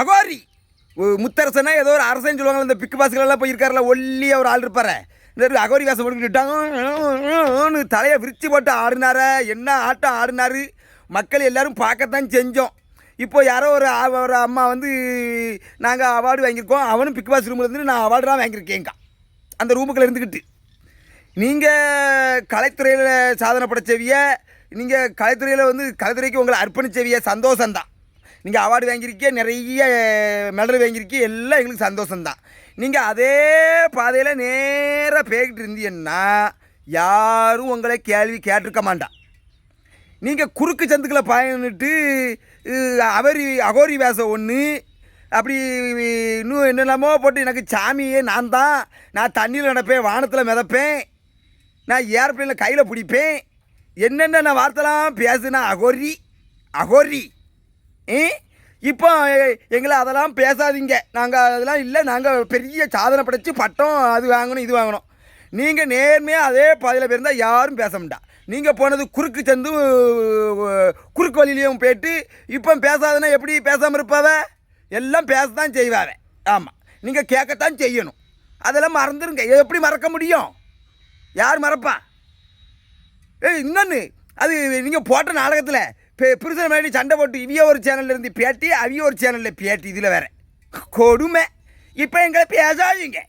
அகோரி. முத்தரசனா ஏதோ ஒரு அரசன் சொல்லுவாங்க இந்த பிக்கு பாஸ்களெல்லாம் போயிருக்காருல ஒல்லி அவர் ஆள் இருப்பார். இந்த அகோரி வேஷம் போட்டுக்கிட்டாங்க தலையை விரிச்சு போட்டு ஆடினார என்ன ஆட்டம் ஆடினாரு மக்கள் எல்லோரும் பார்க்கத்தான் செஞ்சோம். இப்போ யாரோ ஒரு ஒரு அம்மா வந்து நாங்கள் அவார்டு வாங்கியிருக்கோம் அவனும் பிக் பாஸ் ரூமில் இருந்து நான் அவார்டுலாம் வாங்கியிருக்கேங்க்கா அந்த ரூமுக்குள்ள இருந்துக்கிட்டு நீங்கள் கலைத்துறையில் சாதனை படைச்சவிய நீங்கள் கலைத்துறையில் வந்து கலைத்துறைக்கு உங்களை அர்ப்பணிச்சவிய சந்தோஷந்தான் நீங்கள் அவார்டு வாங்கியிருக்கீங்க நிறைய மெடல் வாங்கியிருக்கீங்க எல்லாம் எங்களுக்கு சந்தோஷம்தான். நீங்கள் அதே பாதையில் நேராக போய்கிட்டு இருந்தீங்கன்னா யாரும் உங்களை கேள்வி கேட்டிருக்க மாட்டான். நீங்கள் குறுக்கு சந்துக்களை பயணிட்டு அவரி அகோரி வேஷம் ஒன்று அப்படி இன்னும் என்னெல்லாமோ போட்டு எனக்கு சாமியே நான் தான் நான் தண்ணியில் நடப்பேன் வானத்தில் மிதப்பேன். நான் ஏர்பிளேனில் கையில் பிடிப்பேன். என்னென்ன நான் வார்த்தைலாம் பேசுனா அகோரி அகோரி. இப்போ எங்களை அதெல்லாம் பேசாதீங்க. நாங்கள் அதெல்லாம் இல்லை. நாங்கள் பெரிய சாதனை படைச்சு பட்டம் அது வாங்கணும் இது வாங்கணும். நீங்கள் நேர்மையாக அதே பாதையில் போயிருந்தால் யாரும் பேச மாட்டா. நீங்கள் போனது குறுக்கு சந்து குறுக்கு வழியிலையும் போயிட்டு இப்போ பேசாதனா எப்படி பேசாமல் இருப்பாவ? எல்லாம் பேசத்தான் செய்வாவே. ஆமாம் நீங்கள் கேட்கத்தான் செய்யணும். அதெல்லாம் மறந்துருங்க. எப்படி மறக்க முடியும்? யார் மறப்பா? ஏய் இன்னொன்று அது நீங்கள் போட்ட நாடகத்தில் பிரிசன மாதிரி சண்டை போட்டு இவிய ஒரு சேனலில் இருந்து பேட்டி அவிய ஒரு சேனலில் பேட்டி இதில் வேற. கொடுமை. இப்போ எங்களை பேசாதீங்க.